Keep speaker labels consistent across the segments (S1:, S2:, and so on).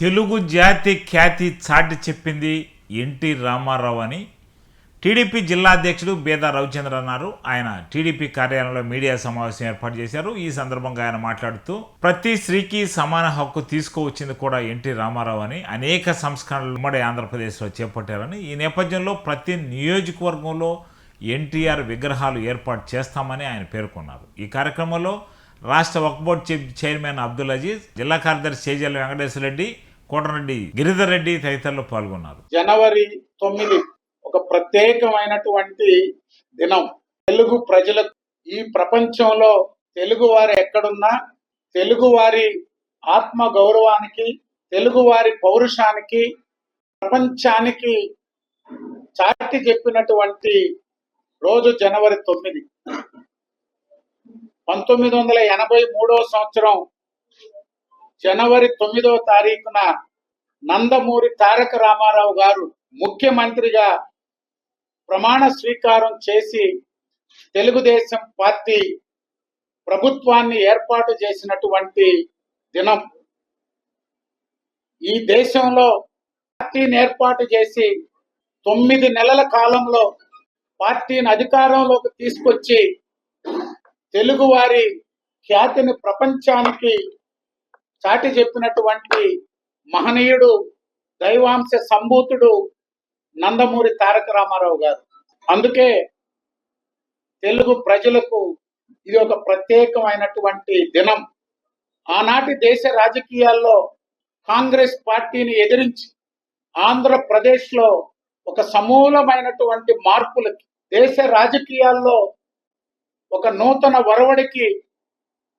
S1: తెలుగు జాతి ఖ్యాతి చాటి చెప్పింది ఎన్టీ రామారావు అని. టీడీపీ జిల్లా అధ్యక్షుడు బేదా రవిచంద్ర అన్నారు. ఆయన టీడీపీ కార్యాలయంలో మీడియా సమావేశం ఏర్పాటు చేశారు. ఈ సందర్భంగా ఆయన మాట్లాడుతూ ప్రతి స్త్రీకి సమాన హక్కు తీసుకువచ్చింది కూడా ఎన్టీ రామారావు అని. అనేక సంస్కరణలు ఉమ్మడి ఆంధ్రప్రదేశ్లో చేపట్టారని. ఈ నేపథ్యంలో ప్రతి నియోజకవర్గంలో ఎన్టీఆర్ విగ్రహాలు ఏర్పాటు చేస్తామని ఆయన పేర్కొన్నారు. ఈ కార్యక్రమంలో రాష్ట్ర వక్ఫ్ బోర్డు చైర్మన్ అబ్దుల్ అజీజ్ జిల్లా కార్యదర్శి చేజల్ల వెంకటేశ్వర రెడ్డి కోటరెడ్డి గిరిధర్ రెడ్డి తదితరులు పాల్గొన్నారు.
S2: జనవరి తొమ్మిది ఒక ప్రత్యేకమైనటువంటి దినం. తెలుగు ప్రజలకు ఈ ప్రపంచంలో తెలుగు వారు ఎక్కడున్నా తెలుగు వారి ఆత్మ గౌరవానికి తెలుగు వారి పౌరుషానికి ప్రపంచానికి చాటి చెప్పినటువంటి రోజు జనవరి తొమ్మిది. పంతొమ్మిది వందల ఎనభై మూడవ సంవత్సరం జనవరి తొమ్మిదవ తారీఖున నందమూరి తారక రామారావు గారు ముఖ్యమంత్రిగా ప్రమాణ స్వీకారం చేసి తెలుగుదేశం పార్టీ ప్రభుత్వాన్ని ఏర్పాటు చేసినటువంటి దినం. ఈ దేశంలో పార్టీని ఏర్పాటు చేసి తొమ్మిది నెలల కాలంలో పార్టీని అధికారంలోకి తీసుకొచ్చి తెలుగువారి ఖ్యాతిని ప్రపంచానికి చాటి చెప్పినటువంటి మహనీయుడు దైవాంశ సంభూతుడు నందమూరి తారక రామారావు గారు. అందుకే తెలుగు ప్రజలకు ఇది ఒక ప్రత్యేకమైనటువంటి దినం. ఆనాటి దేశ రాజకీయాల్లో కాంగ్రెస్ పార్టీని ఎదిరించి ఆంధ్రప్రదేశ్లో ఒక సమూలమైనటువంటి మార్పులకి దేశ రాజకీయాల్లో ఒక నూతన వరవడికి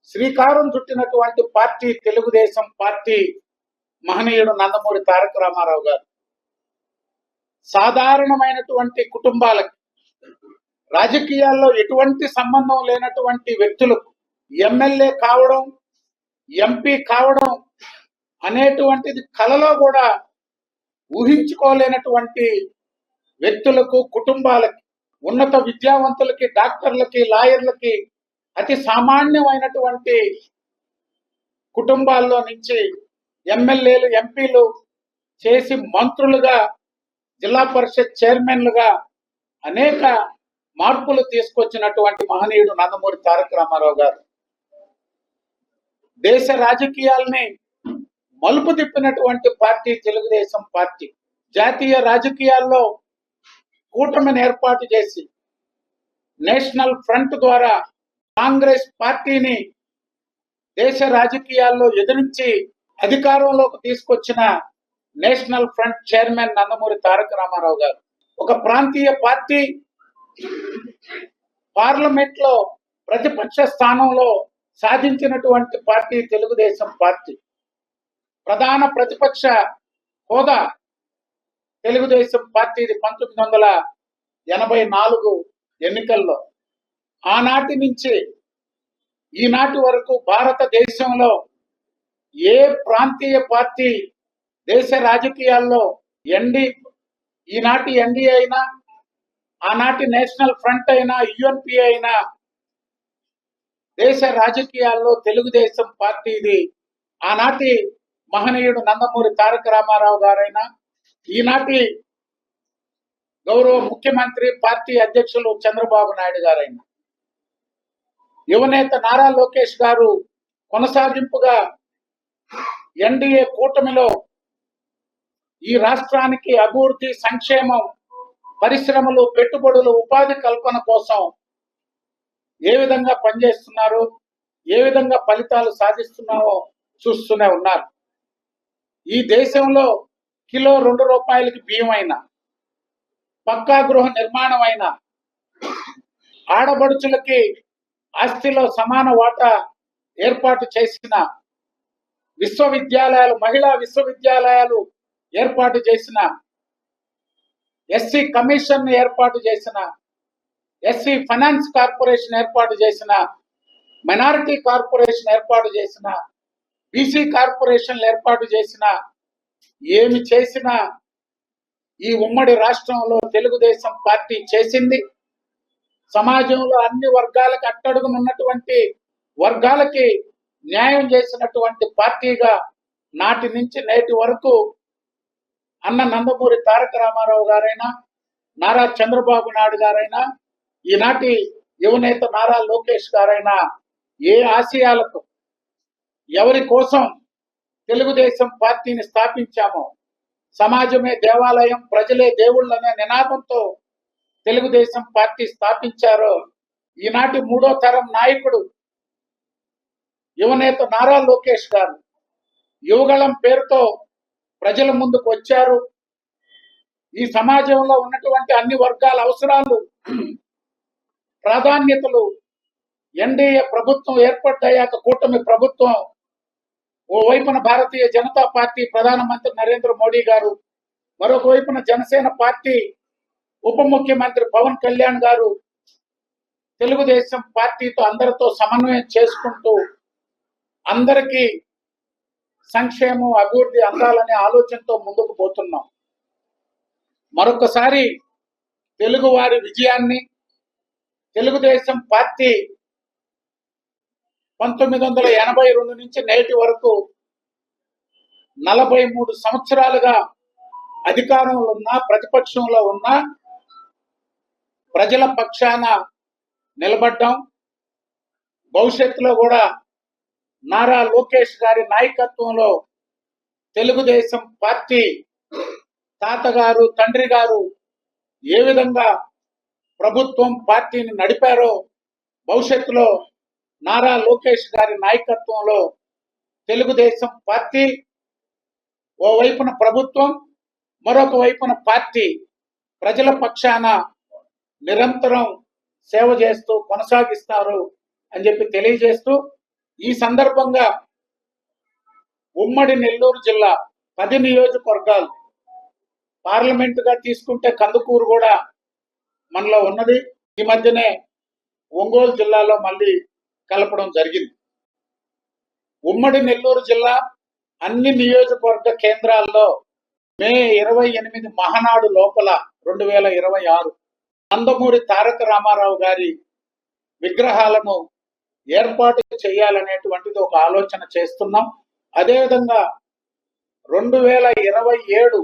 S2: శ్రీకారం చుట్టినటువంటి పార్టీ తెలుగుదేశం పార్టీ మహనీయుడు నందమూరి తారక రామారావు గారు. సాధారణమైనటువంటి కుటుంబాలకి రాజకీయాల్లో ఎటువంటి సంబంధం లేనటువంటి వ్యక్తులకు ఎమ్మెల్యే కావడం ఎంపీ కావడం అనేటువంటిది కలలో కూడా ఊహించుకోలేనటువంటి వ్యక్తులకు కుటుంబాలకి ఉన్నత విద్యావంతులకి డాక్టర్లకి లాయర్లకి అతి సామాన్యమైనటువంటి కుటుంబాల్లో నుంచి ఎమ్మెల్యేలు ఎంపీలు చేసి మంత్రులుగా జిల్లా పరిషత్ చైర్మన్లుగా అనేక మార్పులు తీసుకొచ్చినటువంటి మహనీయుడు నందమూరి తారక రామారావు గారు. దేశ రాజకీయాల్ని మలుపు తిప్పినటువంటి పార్టీ తెలుగుదేశం పార్టీ. జాతీయ రాజకీయాల్లో కూటమిని ఏర్పాటు చేసి నేషనల్ ఫ్రంట్ ద్వారా కాంగ్రెస్ పార్టీని దేశ రాజకీయాల్లో ఎదిరించి అధికారంలోకి తీసుకొచ్చిన national front chairman Nandamuri Taraka Rama Rao garu. ఒక ప్రాంతీయ పార్టీ పార్లమెంట్లో ప్రతిపక్ష స్థానంలో సాధించినటువంటి పార్టీ తెలుగుదేశం పార్టీ. ప్రధాన ప్రతిపక్ష హోదా తెలుగుదేశం పార్టీది పంతొమ్మిది వందల ఎనభై నాలుగు ఎన్నికల్లో. ఆనాటి నుంచి ఈనాటి వరకు భారతదేశంలో ఏ ప్రాంతీయ పార్టీ దేశ రాజకీయాల్లో ఎన్డి ఈనాటి ఎన్డీఏ అయినా ఆనాటి నేషనల్ ఫ్రంట్ అయినా యుఎన్పి అయినా దేశ రాజకీయాల్లో తెలుగుదేశం పార్టీది ఆనాటి మహనీయుడు నందమూరి తారక రామారావు గారైనా ఈనాటి గౌరవ ముఖ్యమంత్రి పార్టీ అధ్యక్షులు చంద్రబాబు నాయుడు గారైనా యువనేత నారా లోకేష్ గారు కొనసాగింపుగా ఎన్డీఏ కూటమిలో ఈ రాష్ట్రానికి అభివృద్ధి సంక్షేమం పరిశ్రమలు పెట్టుబడులు ఉపాధి కల్పన కోసం ఏ విధంగా పనిచేస్తున్నారు ఏ విధంగా ఫలితాలు సాధిస్తున్నామో చూస్తూనే ఉన్నారు. ఈ దేశంలో కిలో రెండు రూపాయలకి బియ్యమైనా పక్కా గృహ నిర్మాణం అయినా ఆడబడుచులకి ఆస్తిలో సమాన వాటా ఏర్పాటు చేసిన విశ్వవిద్యాలయాలు మహిళా విశ్వవిద్యాలయాలు ఏర్పాటు చేసిన ఎస్సీ కమిషన్ ఏర్పాటు చేసిన ఎస్సీ ఫైనాన్స్ కార్పొరేషన్ ఏర్పాటు చేసిన మైనారిటీ కార్పొరేషన్ ఏర్పాటు చేసిన బీసీ కార్పొరేషన్ ఏర్పాటు చేసిన ఏమి చేసినా ఈ ఉమ్మడి రాష్ట్రంలో తెలుగుదేశం పార్టీ చేసింది. సమాజంలో అన్ని వర్గాలకు అట్టడుగునున్నటువంటి వర్గాలకి న్యాయం చేసినటువంటి పార్టీగా నాటి నుంచి నేటి వరకు అన్న నందమూరి తారక రామారావు గారైనా నారా చంద్రబాబు నాయుడు గారైనా ఈనాటి యువనేత నారా లోకేష్ గారైనా ఏ ఆశయాలకు ఎవరి కోసం తెలుగుదేశం పార్టీని స్థాపించామో సమాజమే దేవాలయం ప్రజలే దేవుళ్ళనే నినాదంతో తెలుగుదేశం పార్టీ స్థాపించారో ఈనాటి మూడో తరం నాయకుడు యువనేత నారా లోకేష్ గారు. యువగళం పేరుతో ప్రజల ముందుకు వచ్చారు. ఈ సమాజంలో ఉన్నటువంటి అన్ని వర్గాల అవసరాలు ప్రాధాన్యతలు ఎన్డీఏ ప్రభుత్వం ఏర్పడ్డాక కూటమి ప్రభుత్వం ఓ వైపున భారతీయ జనతా పార్టీ ప్రధానమంత్రి నరేంద్ర మోడీ గారు మరొక వైపున జనసేన పార్టీ ఉప ముఖ్యమంత్రి పవన్ కళ్యాణ్ గారు తెలుగుదేశం పార్టీతో అందరితో సమన్వయం చేసుకుంటూ అందరికీ సంక్షేమం అభివృద్ధి అందాలనే ఆలోచనతో ముందుకు పోతున్నాం. మరొకసారి తెలుగు వారి విజయాన్ని తెలుగుదేశం పార్టీ పంతొమ్మిది వందల ఎనభై రెండు నుంచి నేటి వరకు నలభై మూడు సంవత్సరాలుగా అధికారంలో ఉన్న ప్రతిపక్షంలో ఉన్న ప్రజల పక్షాన నిలబడ్డాం భవిష్యత్తులో కూడా నారా లోకేష్ గారి నాయకత్వంలో తెలుగుదేశం పార్టీ తాతగారు తండ్రి గారు ఏ విధంగా ప్రభుత్వం పార్టీని నడిపారో భవిష్యత్తులో నారా లోకేష్ గారి నాయకత్వంలో తెలుగుదేశం పార్టీ ఓ వైపున ప్రభుత్వం మరొక వైపున పార్టీ ప్రజల పక్షాన నిరంతరం సేవ చేస్తూ కొనసాగిస్తారు అని చెప్పి తెలియజేస్తూ ఈ సందర్భంగా ఉమ్మడి నెల్లూరు జిల్లా పది నియోజకవర్గాలు పార్లమెంటుగా తీసుకుంటే కందుకూరు కూడా మనలో ఉన్నది. ఈ మధ్యనే ఒంగోలు జిల్లాలో మళ్ళీ కలపడం జరిగింది. ఉమ్మడి నెల్లూరు జిల్లా అన్ని నియోజకవర్గ కేంద్రాల్లో మే ఇరవై ఎనిమిది మహనాడు లోపల రెండు వేల ఇరవై ఆరు నందమూరి తారక రామారావు గారి విగ్రహాలను ఏర్పాటు చేయాలనేటువంటిది ఒక ఆలోచన చేస్తున్నాం. అదేవిధంగా రెండు వేల ఇరవై ఏడు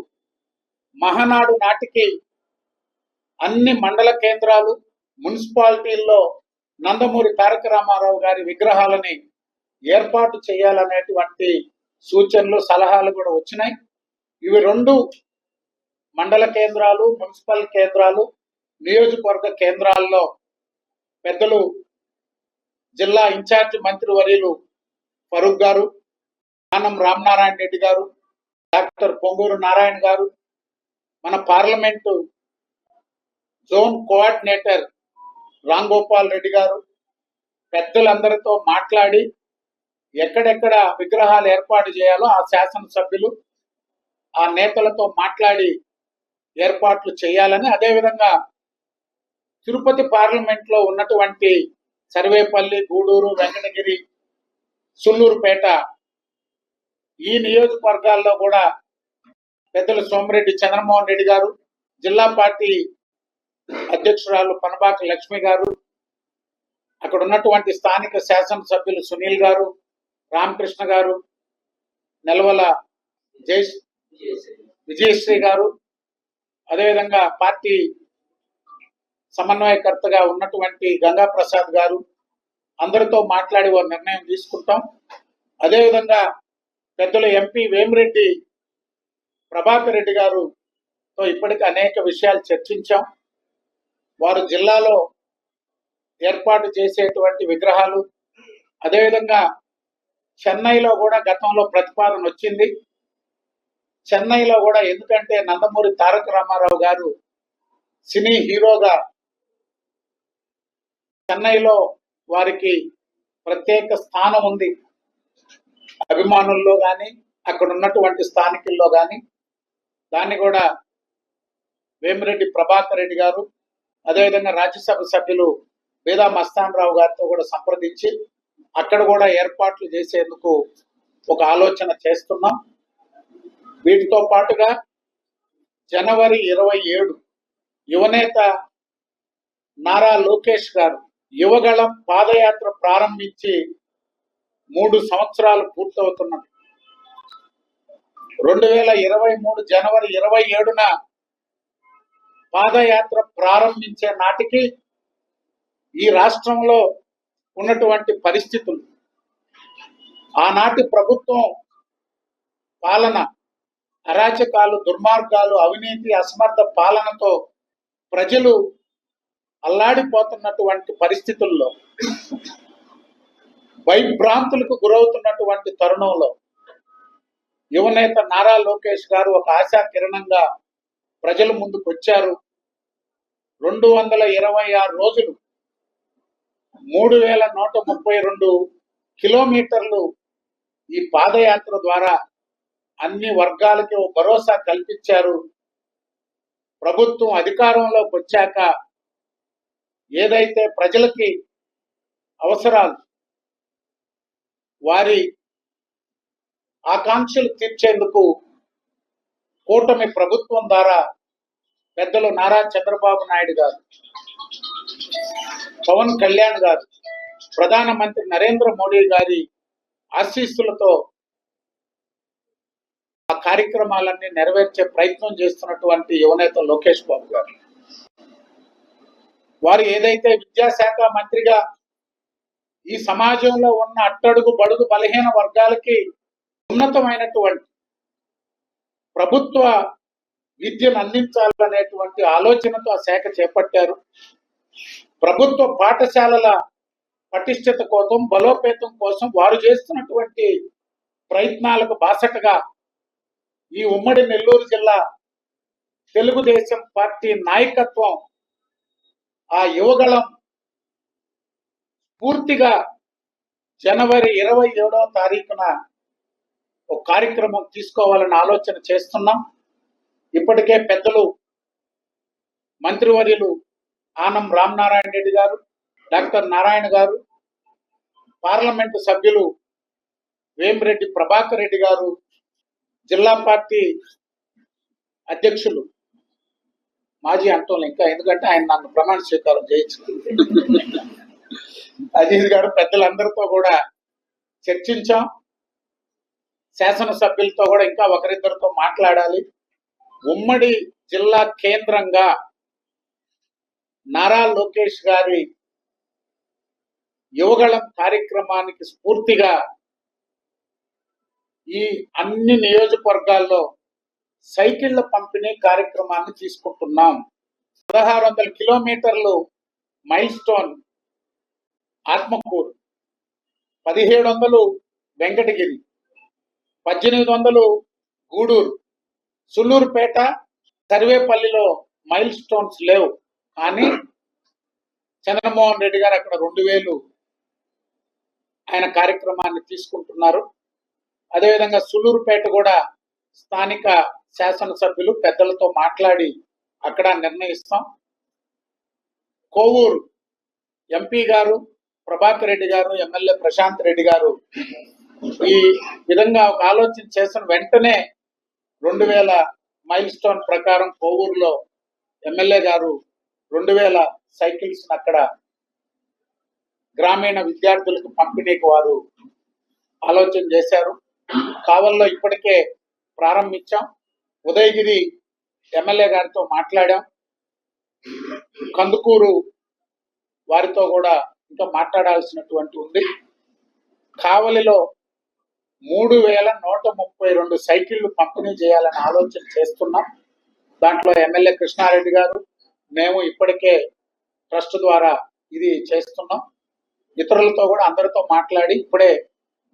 S2: మహానాడు నాటికి అన్ని మండల కేంద్రాలు మున్సిపాలిటీల్లో నందమూరి తారక రామారావు గారి విగ్రహాలని ఏర్పాటు చేయాలనేటువంటి సూచనలు సలహాలు కూడా వచ్చినాయి. ఇవి రెండు మండల కేంద్రాలు మున్సిపల్ కేంద్రాలు నియోజకవర్గ కేంద్రాల్లో పెద్దలు జిల్లా ఇన్ఛార్జ్ మంత్రి వర్యులు ఫరూక్ గారు ఆనం రామనారాయణ రెడ్డి గారు డాక్టర్ పొంగూరు నారాయణ గారు మన parliament zone coordinator Ram Gopal Reddy garu పెద్దలందరితో మాట్లాడి ఎక్కడెక్కడ విగ్రహాలు ఏర్పాటు చేయాలో ఆ శాసనసభ్యులు ఆ నేతలతో మాట్లాడి ఏర్పాట్లు చేయాలని అదేవిధంగా తిరుపతి పార్లమెంట్లో ఉన్నటువంటి సర్వేపల్లి గూడూరు వెంకటగిరి సుల్లూరుపేట ఈ నియోజకవర్గాల్లో కూడా పెద్దలు సోమిరెడ్డి చంద్రమోహన్ రెడ్డి గారు జిల్లా పార్టీ అధ్యక్షురాలు పనబాక లక్ష్మి గారు అక్కడ ఉన్నటువంటి స్థానిక శాసనసభ్యులు సునీల్ గారు రామకృష్ణ గారు నెలవల జై విజయశ్రీ గారు అదేవిధంగా పార్టీ సమన్వయకర్తగా ఉన్నటువంటి గంగా ప్రసాద్ గారు అందరితో మాట్లాడి ఓ నిర్ణయం తీసుకుంటాం. అదేవిధంగా పెద్దల ఎంపీ వేమిరెడ్డి ప్రభాకర్ రెడ్డి గారుతో ఇప్పటికి అనేక విషయాలు చర్చించాం. వారు జిల్లాలో ఏర్పాటు చేసేటువంటి విగ్రహాలు అదేవిధంగా చెన్నైలో కూడా గతంలో ప్రతిపాదన వచ్చింది. చెన్నైలో కూడా ఎందుకంటే నందమూరి తారక రామారావు గారు సినీ హీరోగా చెన్నైలో వారికి ప్రత్యేక స్థానం ఉంది. అభిమానుల్లో కానీ అక్కడ ఉన్నటువంటి స్థానికుల్లో కానీ దాన్ని కూడా వేమిరెడ్డి ప్రభాకర్ రెడ్డి గారు అదేవిధంగా రాజ్యసభ సభ్యులు వేదా మస్తానరావు గారితో కూడా సంప్రదించి అక్కడ కూడా ఏర్పాట్లు చేసేందుకు ఒక ఆలోచన చేస్తున్నాం. వీటితో పాటుగా జనవరి ఇరవై ఏడు యువనేత నారా లోకేష్ గారు యువగళం పాదయాత్ర ప్రారంభించి మూడు సంవత్సరాలు పూర్తవుతున్నది. రెండు వేల ఇరవై మూడు జనవరి ఇరవై ఏడున పాదయాత్ర ప్రారంభించే నాటికి ఈ రాష్ట్రంలో ఉన్నటువంటి పరిస్థితులు. ఆనాటి ప్రభుత్వం పాలన అరాచకాలు దుర్మార్గాలు అవినీతి అసమర్థ పాలనతో ప్రజలు అల్లాడిపోతున్నటువంటి పరిస్థితుల్లో వైభ్రాంతులకు గురవుతున్నటువంటి తరుణంలో యువనేత నారా లోకేష్ గారు ఒక ఆశా కిరణంగా ప్రజల ముందుకు వచ్చారు రెండు వందల ఇరవై ఆరు రోజులు మూడు వేల నూట ముప్పై రెండు కిలోమీటర్లు ఈ పాదయాత్ర ద్వారా అన్ని వర్గాలకి భరోసా కల్పించారు. ప్రభుత్వం అధికారంలోకి వచ్చాక ఏదైతే ప్రజలకి అవసరాలు వారి ఆకాంక్షలు తీర్చేందుకు కూటమి ప్రభుత్వం ద్వారా పెద్దలు నారా చంద్రబాబు నాయుడు గారు పవన్ కళ్యాణ్ గారు ప్రధానమంత్రి నరేంద్ర మోడీ గారి ఆశీస్సులతో ఆ కార్యక్రమాలన్నీ నెరవేర్చే ప్రయత్నం చేస్తున్నటువంటి యువనేత లోకేష్ బాబు గారు. వారు ఏదైతే విద్యాశాఖ మంత్రిగా ఈ సమాజంలో ఉన్న అట్టడుగు బడుగు బలహీన వర్గాలకి ఉన్నతమైనటువంటి ప్రభుత్వ విద్యను అందించాలనేటువంటి ఆలోచనతో ఆ శాఖ చేపట్టారు. ప్రభుత్వ పాఠశాలల పటిష్టత కోసం బలోపేతం కోసం వారు చేస్తున్నటువంటి ప్రయత్నాలకు బాసటగా ఈ ఉమ్మడి నెల్లూరు జిల్లా తెలుగుదేశం పార్టీ నాయకత్వం ఆ యువగళం పూర్తిగా జనవరి ఇరవై ఏడవ తారీఖున ఒక కార్యక్రమం తీసుకోవాలని ఆలోచన చేస్తున్నాం. ఇప్పటికే పెద్దలు మంత్రివర్యులు ఆనం రామనారాయణ రెడ్డి గారు డాక్టర్ నారాయణ గారు పార్లమెంటు సభ్యులు వేమిరెడ్డి ప్రభాకర్ రెడ్డి గారు జిల్లా పార్టీ అధ్యక్షులు మాజీ అంటాం ఇంకా ఎందుకంటే ఆయన నన్ను ప్రమాణ స్వీకారం చేయొచ్చు అజీజ్ గారు పెద్దలందరితో కూడా చర్చించాం. శాసనసభ్యులతో కూడా ఇంకా ఒకరిద్దరితో మాట్లాడాలి. ఉమ్మడి జిల్లా కేంద్రంగా నారా లోకేష్ గారి యువగళం కార్యక్రమానికి స్ఫూర్తిగా ఈ అన్ని నియోజకవర్గాల్లో సైకిళ్ళ పంపిణీ కార్యక్రమాన్ని తీసుకుంటున్నాం. పదహారు వందల కిలోమీటర్లు మైల్ స్టోన్ ఆత్మకూరు పదిహేడు వందలు వెంకటగిరి పద్దెనిమిది వందలు గూడూరు సుల్లూరుపేట సర్వేపల్లిలో మైల్ స్టోన్స్ లేవు. కానీ చంద్రమోహన్ రెడ్డి గారు అక్కడ రెండు వేలు ఆయన కార్యక్రమాన్ని తీసుకుంటున్నారు. అదేవిధంగా సుల్లూరుపేట కూడా స్థానిక శాసనసభ్యులు పెద్దలతో మాట్లాడి అక్కడ నిర్ణయిస్తాం. కోవూరు ఎంపీ గారు ప్రభాకర్ రెడ్డి గారు ఎమ్మెల్యే ప్రశాంత్ రెడ్డి గారు ఈ విధంగా ఒక ఆలోచన చేసిన వెంటనే రెండు వేల మైల్ స్టోన్ ప్రకారం కోవూరులో ఎమ్మెల్యే గారు రెండు వేల సైకిల్స్ అక్కడ గ్రామీణ విద్యార్థులకు పంపిణీకి వారు ఆలోచన చేశారు. కావల్లో ఇప్పటికే ప్రారంభించాం. ఉదయగిరి ఎమ్మెల్యే గారితో మాట్లాడాం. కందుకూరు వారితో కూడా ఇంకా మాట్లాడాల్సినటువంటి ఉంది. కావలిలో మూడు వేల నూట ముప్పై రెండు సైకిళ్ళు పంపిణీ చేయాలని ఆలోచన చేస్తున్నాం. దాంట్లో ఎమ్మెల్యే కృష్ణారెడ్డి గారు మేము ఇప్పటికే ట్రస్ట్ ద్వారా ఇది చేస్తున్నాం. ఇతరులతో కూడా అందరితో మాట్లాడి ఇప్పుడే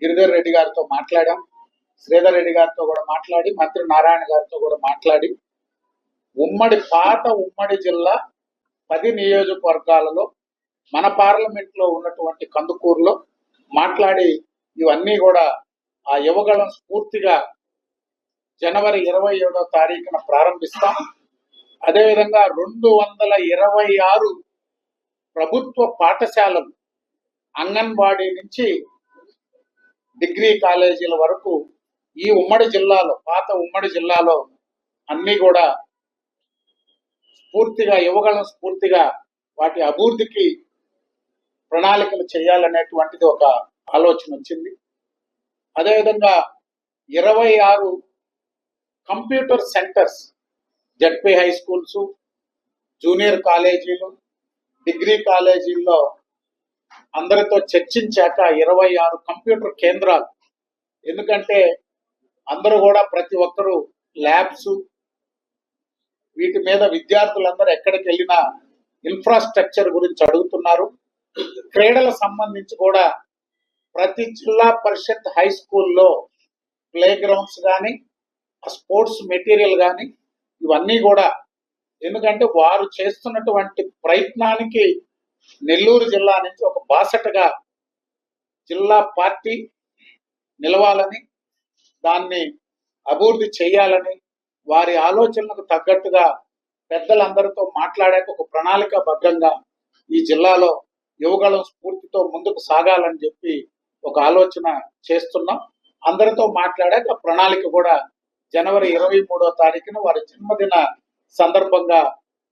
S2: గిరిధర్ రెడ్డి గారితో మాట్లాడాం. శ్రీధర్ రెడ్డి గారితో కూడా మాట్లాడి మంత్రి నారాయణ గారితో కూడా మాట్లాడి ఉమ్మడి పాత ఉమ్మడి జిల్లా పది నియోజకవర్గాలలో మన పార్లమెంట్లో ఉన్నటువంటి కందుకూరులో మాట్లాడి ఇవన్నీ కూడా ఆ యువగళం స్ఫూర్తిగా జనవరి ఇరవై ఏడో తారీఖున ప్రారంభిస్తాం. అదేవిధంగా రెండు వందల ఇరవై ఆరు ప్రభుత్వ పాఠశాలలు అంగన్వాడీ నుంచి డిగ్రీ కాలేజీల వరకు ఈ ఉమ్మడి జిల్లాలో పాత ఉమ్మడి జిల్లాలో అన్నీ కూడా స్ఫూర్తిగా ఇవ్వగలం స్ఫూర్తిగా వాటి అభివృద్ధికి ప్రణాళికలు చేయాలనేటువంటిది ఒక ఆలోచన వచ్చింది. అదేవిధంగా ఇరవై ఆరు computer centres ZP high schools junior కాలేజీలు డిగ్రీ కాలేజీల్లో అందరితో చర్చించాక ఇరవై ఆరు కంప్యూటర్ కేంద్రాలు. ఎందుకంటే అందరూ కూడా ప్రతి ఒక్కరూ ల్యాబ్స్ వీటి మీద విద్యార్థులందరూ ఎక్కడికి వెళ్ళినా ఇన్ఫ్రాస్ట్రక్చర్ గురించి అడుగుతున్నారు. క్రీడల సంబంధించి కూడా ప్రతి జిల్లా పరిషత్ హై స్కూల్లో ప్లే గ్రౌండ్స్ కానీ స్పోర్ట్స్ మెటీరియల్ కానీ ఇవన్నీ కూడా ఎందుకంటే వారు చేస్తున్నటువంటి ప్రయత్నానికి నెల్లూరు జిల్లా నుంచి ఒక బాసటగా జిల్లా పార్టీ నిలవాలని దాన్ని అభివృద్ధి చేయాలని వారి ఆలోచనలకు తగ్గట్టుగా పెద్దలందరితో మాట్లాడాక ఒక ప్రణాళికాబద్ధంగా ఈ జిల్లాలో యువగళం స్ఫూర్తితో ముందుకు సాగాలని చెప్పి ఒక ఆలోచన చేస్తున్నాం. అందరితో మాట్లాడాక ప్రణాళిక కూడా జనవరి ఇరవై మూడో తారీఖున వారి జన్మదిన సందర్భంగా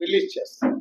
S2: రిలీజ్ చేస్తాం.